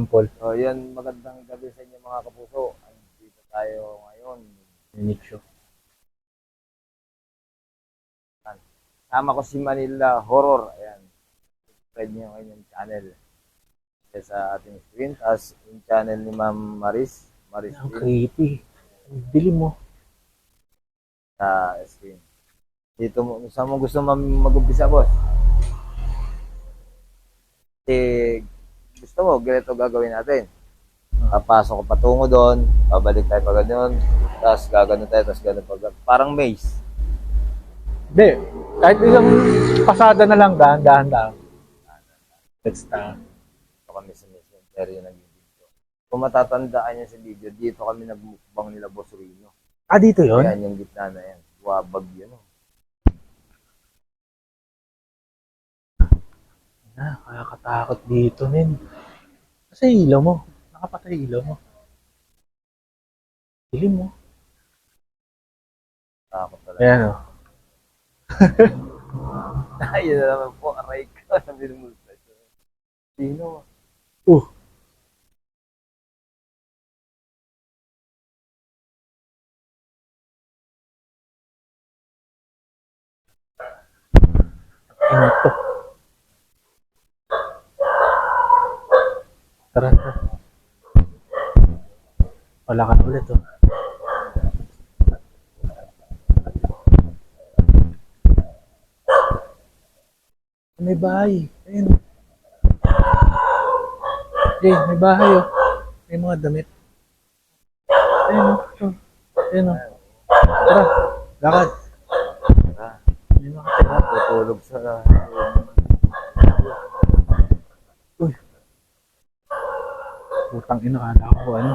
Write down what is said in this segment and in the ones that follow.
Sample. So, yan, magandang gabi sa inyo mga kapuso. Dito tayo ngayon. Unique show. Sama ko si Manila Horror. Ayan. Subscribe niyo yung kanyang channel. Sa ating screen. Tapos yung channel ni Ma'am Maris. Maris Ang creepy. Ang dilim mo. sa screen. Dito mo, saan mo gusto ma- mag-umpisa, boss? Eh, gusto mo, ganito gagawin natin. Papasok ko patungo doon, babalik tayo pa ganun, tapos gagano tayo, tapos gano'n pa ganun. Parang maze. Hindi. Kahit isang pasada na lang, dahan, dahan, dahan. Let's start. Ito kami sa cemetery ng video. Kung matatandaan niyo sa video, dito kami nagmukbang nila Boss Rino. Ah, dito yun? Ayan yung gitna na yan. Wabag yun. Oh. Ah, nakakatakot dito, men. Kasi ilaw mo. Nakapatay ilaw mo. Dilim mo. Takot talaga. Ayan o. Ayun na naman po, aray ko. Sabi ng multa. Sino? Uh. Ano to? Tara, tara. Wala ka na ulit, oh. May bahay. Ayun. Eh, may bahay, oh. May mga damit. Ayun, oh. Ayun, oh. Tara, lakad. May mga tira. tutulog sa... Putang ina, kala ko ano.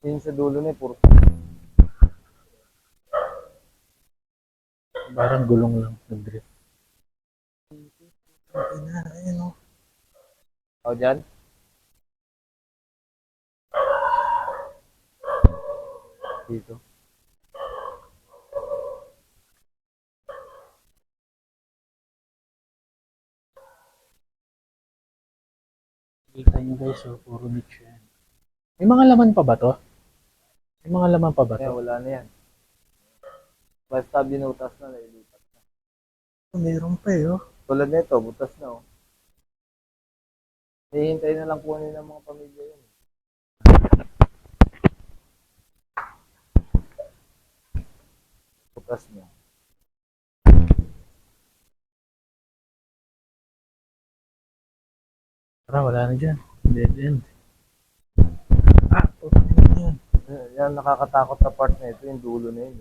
Yun sa dulo na eh, puro... Parang gulong lang. Nag-drift. Putang ina, ayun, oh. O, dyan? Dito. Kita nyo guys, oh, puro niche yan. May mga laman pa ba to? May mga laman pa ba Kaya to? wala na yan. Basta binutas na, nailipat na. Meron pa eh, oh. Tulad nito, butas na oh. Hihintay na lang kunin ng mga pamilya yun. Butas na. Tara, wala na dyan. Dead end. Ah, putang ina yan. Eh, Yan, nakakatakot na part na ito, yung dulo na yun.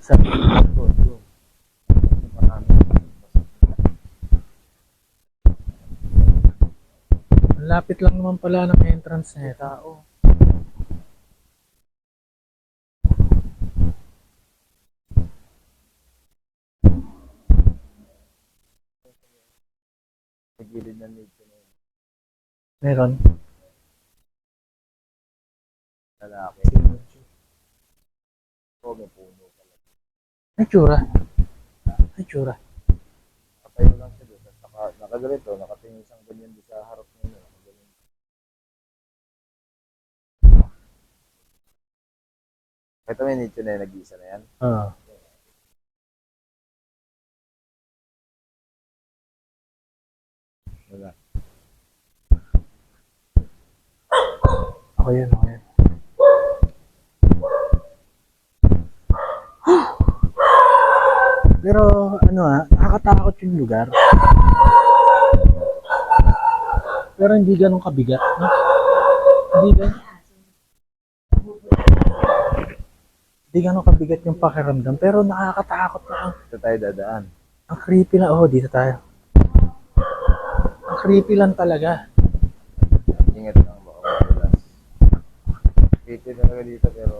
Sa Ito, ito. Marami. Ang lapit lang naman pala ng entrance na ito. Tao. Sa gilid ng nito na yun. Meron. Lalaki. Oh, may puno pala. May tsura. May tsura. Nakatayo lang siya doon. Naka, nakagalito, nakatingin isang ganyan doon sa harap niya. no? Nakaganyan. Ito may nicho na yun, nag-iisa na yan. Ah. Wala. Yun, ako yun. Pero ano ah, nakakatakot yung lugar. Pero hindi ganun kabigat, no? Hindi ganun. Hindi ganun kabigat yung pakiramdam. Pero nakakatakot na ang, Ito tayo dadaan. ang creepy lang. Oh, dito tayo. Ang creepy lang talaga. Ingat lang baka madulas. Creepy talaga dito pero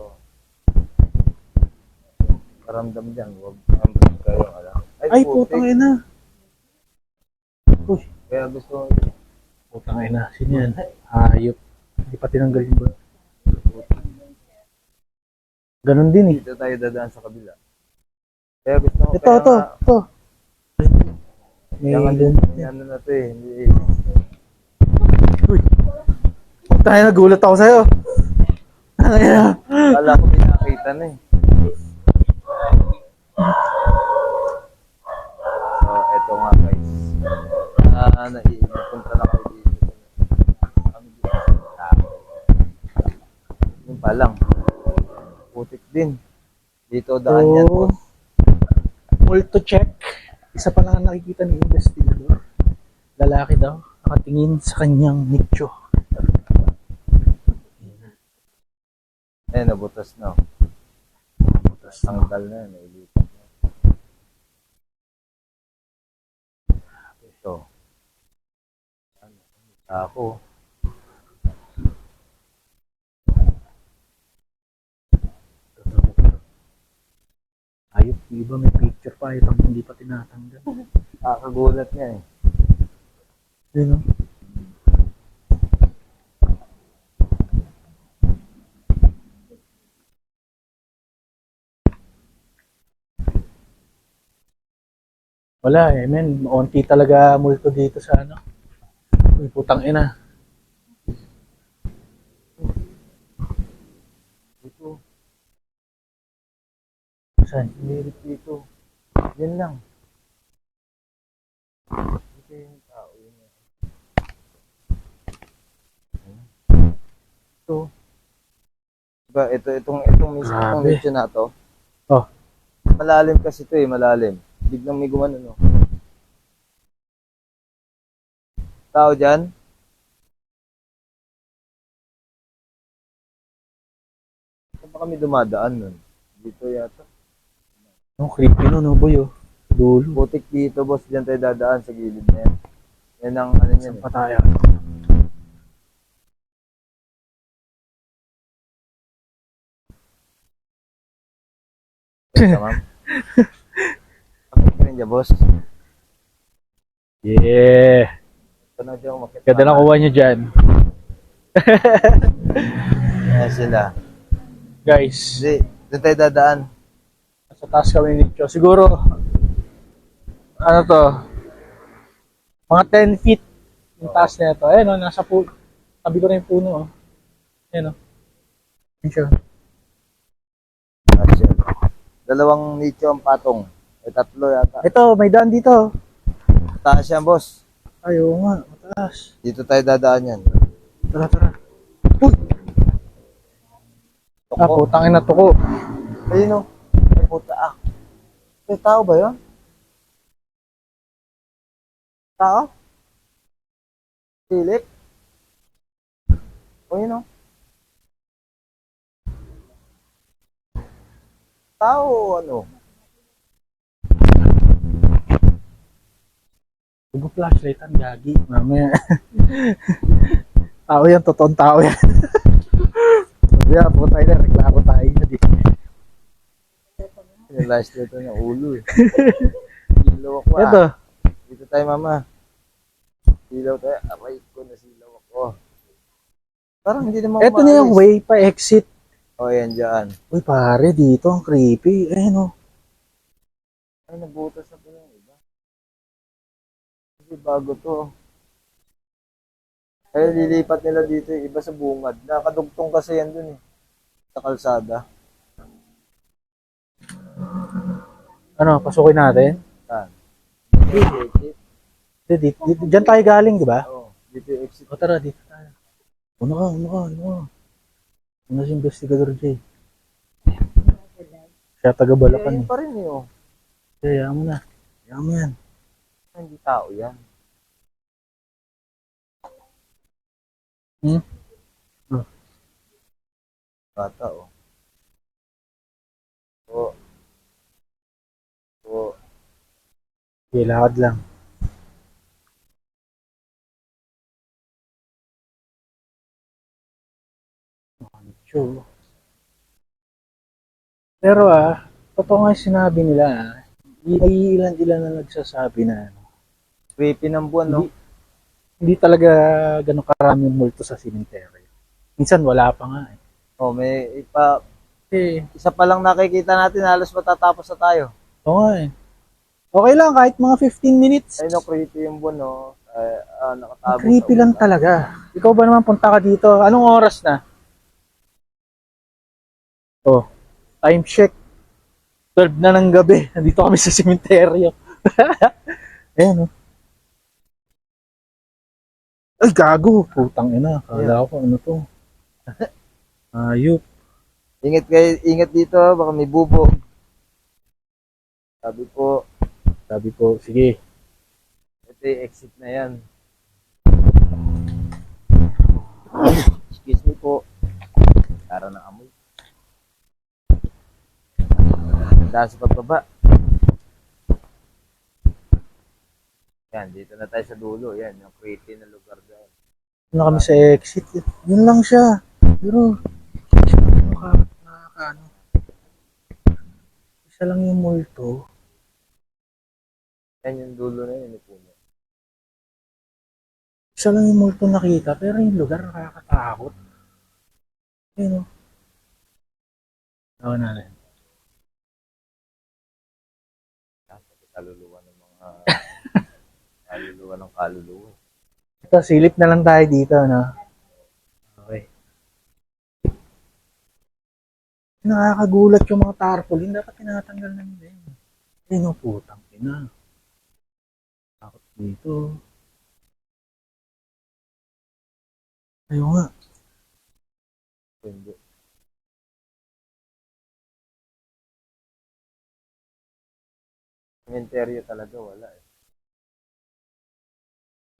karamdam dyan. Huwag karamdam kayo. Ala. Ay, putik. putang ina. Uy, Kaya gusto Putang ina. Sino yan? Hayop. Hindi pa tinanggal yung ba? Ganon din eh. Dito tayo dadaan sa kabila. Kaya gusto ko Ito, ito, ito. May ganun. ano na to eh. Hindi, Uy. Tayo nagulat ako sa'yo. Ano yan? Kala ko pinakita na eh. Ah, naipunta na kayo dito. Tao. Yun pa lang. Putik din. Dito daan yan Oh. boss. Multo check. Isa pa lang ang nakikita ni investigador. Lalaki daw. Nakatingin sa kanyang nicho. Eh, nabutas na. Butas na. Tanggal na yan. Nailipat na. Ito. Ano? Ako. Ayop, yung iba may picture pa. Itong hindi pa tinatanggal. Kakagulat niya eh. Yun o. Wala eh, men. Maunti talaga multo dito sa ano. Uy, putang ina. Ito. Saan? Umirit dito. Yan lang. Ito yung tao. Yun yan. Ito. Diba, ito, itong, itong mismo, itong nicho na to. Oh. Malalim kasi ito eh, malalim. Biglang may gumano, no? Tao dyan? Saan ba kami dumadaan nun? Dito yata. Ang creepy no, no, boy oh. Dulo. Putik dito, boss. Diyan tayo dadaan sa gilid na yan. Yan ang ano niyan. Saan Eh. pa tayo? Bakit ka rin dyan, boss? Yeah. Ito na dyan, umakit. Ganda na kuha nyo dyan. Ayan sila. Guys, Hindi, doon tayo dadaan. sa taas kami nito. Siguro, ano to, mga 10 feet yung taas na ito. Ayun o, nasa pu tabi ko na yung puno oh. Ayun o. Ayun siya. Dalawang nicho ang patong. Eh, tatlo yata. Ito, may daan dito. Taas yan, boss. Ay, oo nga, mataas. Dito tayo dadaan yan. Tara, tara. Uy! Ah, Toko. putang ina to ko. Ayun o. Ay, puta ah. May tao ba yun? Tao? Philip? O yun o. Tao o ano? Huwag flashlight ang gagi. Mamaya. tao yan, totoong tao yan. Sabi na, po tayo na, reklamo tayo. Hindi. Nilash dito ng ulo eh. Silaw ako ah. Ito, Dito tayo mama. Silaw tayo. Aray ko na silaw ako. Parang hindi naman ito na yung umaalis. way pa exit. O yan dyan. Uy, pare, dito ang creepy. Ayun oh. Ay, nabutas na po yung. Kasi bago to. Kaya lilipat nila dito yung iba sa bungad. Nakadugtong kasi yan dun eh. Sa kalsada. Ano, pasukin natin? Saan? Dito exit. Dito, dito, dito, diyan tayo galing, di ba? Oo. Dito yung exit. O tara, dito tayo. Ano ka, ano ka, ano ka? Ano si investigador Jay? Siya taga Kaya yun eh. pa rin eh oh. Kaya mo na. Yan. Hindi tao yan. Hmm? Oh. Bata oh. Oo. Oo. Lakad lang. Sure. Pero ah, totoo nga sinabi nila ah. Ilan-ilan na nagsasabi na Creepy ng buwan no? Hindi. hindi talaga ganun karami multo sa cemetery. Minsan wala pa nga eh. Oh, may ipa, Eh, isa pa lang nakikita natin, halos matatapos na tayo. oo nga eh. Okay lang, kahit mga 15 minutes. Ay, no, creepy yung buwan, no? Ay, ah, Ang nakatabos. creepy lang ulan. talaga. Ikaw ba naman punta ka dito? Anong oras na? Oh, time check. 12 na ng gabi. Nandito kami sa sementeryo. Ayan oh. Ay, gago. Putang ina. Kala ko ano to. Ayup. Ingat kayo, ingat dito, baka may bubog. Sabi po, Sabi ko, sige. ito yung exit na yan. Excuse me po. Tara ng amoy. Dahil sa pagbaba. Yan, dito na tayo sa dulo. Yan, yung creepy na lugar dyan. Ano kami sa exit. Yun lang siya. Pero, nakaka, nakaka, ano. Isa lang yung multo. Yan yung dulo na yun, yung puno. Isa lang yung multo nakita, pero yung lugar nakakatakot. Ayun o. Tawa natin. Tapos kaluluwa ng mga kaluluwa ng kaluluwa. Ito, silip na lang tayo dito, no? Okay. Nakakagulat yung mga tarpaulin. Dapat tinatanggal na nila yun. Ayun o, putang ina. Takot dito. Ayun nga. Hindi. Cementerio talaga wala eh.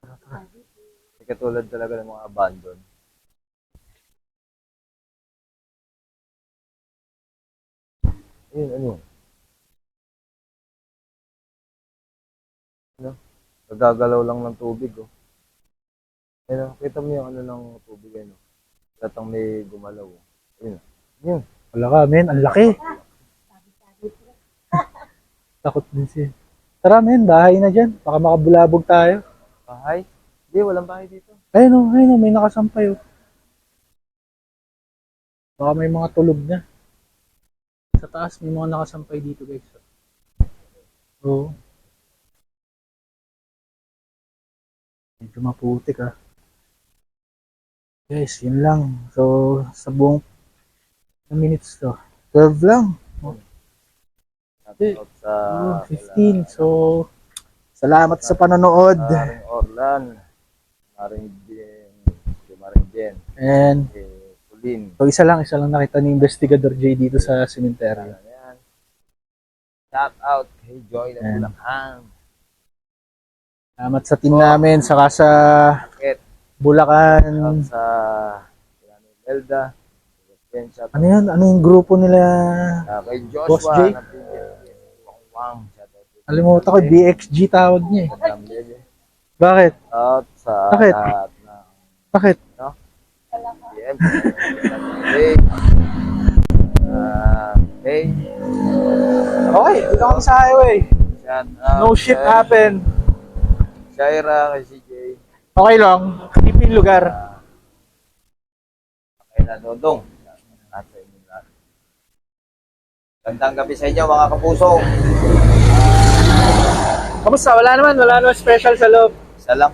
Hindi katulad talaga ng mga abandon. Ayun, ano yun? Ano? Nagagalaw lang ng tubig, oh. Ayun, oh, kita mo yung ano ng tubig, ayun, oh. Latang may gumalaw, oh. Ayun, oh. Ayun. Wala ka, men. Ang laki. Takot din siya. Tara, men. Bahay na dyan. Baka makabulabog tayo. Bahay? Hindi, walang bahay dito. Ayun o, ayun o. May nakasampay o. Baka may mga tulog na. Sa taas, may mga nakasampay dito, guys. Oo. Medyo maputik ah. Guys, yun lang. So, sa buong ilang minutes to. 12 lang. Out sa Oh, 15. So, salamat sa panonood. Maring Orlan, Maring Jen, Maring Jen, And, si Kulin. so isa lang, isa lang nakita ni Investigador J dito sa cemetery. Ano yan? Shout out kay Joy ng Ayan. Bulacan. Salamat sa team namin, saka sa? Shout Bulacan. out sa shout out Ano yun? Ano yung grupo nila? sa kay Joshua Boss J? ng. Wang Wang. Kay Alimutan ko, BXG tawag niya eh. Bakit? Out sa Bakit? lahat ng Bakit? PM. Hey. Ah, hey. Okay, dito kami sa highway. Shout out No shit kay happened. Shaira, kay CJ. Okay lang. Tipin lugar. Kay na Dodong. At sa inyo lahat. Gandang gabi sa inyo mga kapuso. Kamusta? Wala naman. Wala naman special sa loob. Isa lang.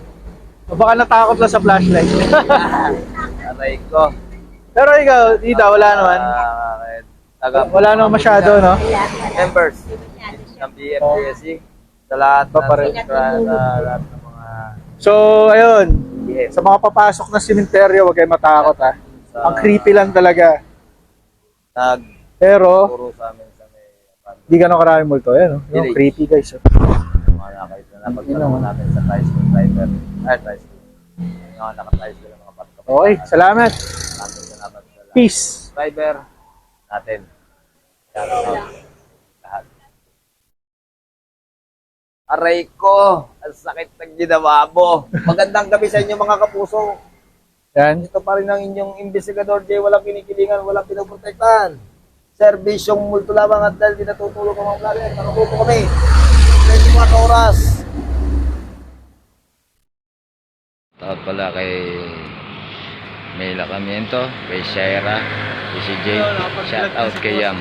O baka natakot lang sa flashlight. Aray ko. Pero ikaw, dito, wala naman. Ah, kay taga Wala naman masyado, no? Members ng BFPSC. Sa lahat Ba pa na rin? subscribe, sa lahat ng mga So, ayun. Sa mga papasok na sementeryo, huwag kayo matakot, ha? Sa Ang creepy lang talaga. nagturo Pero, sa amin sa may di ganun karaming multo. Ayan, oh. Yung Village. creepy, guys. oh. mga nakita na pagtanong natin sa tricycle driver. Ay, tricycle. Yung mga naka-tricycle ng mga patkap. Okay, salamat. Maraming salamat sa lahat. Peace. Driver natin. Shout out. Lahat. Aray ko! Ang sakit ng ginawa mo. Magandang gabi sa inyo mga kapuso. Yan. Ito pa rin ang inyong investigador J. Walang kinikilingan, walang pinoprotektahan. Servisyong multo lamang at dahil di natutulog ang mga vlogger, nakupo kami. 24 oras. Tawag pala kay Mela Camiento, kay Shaira, kay CJ. Shout out kay Yam.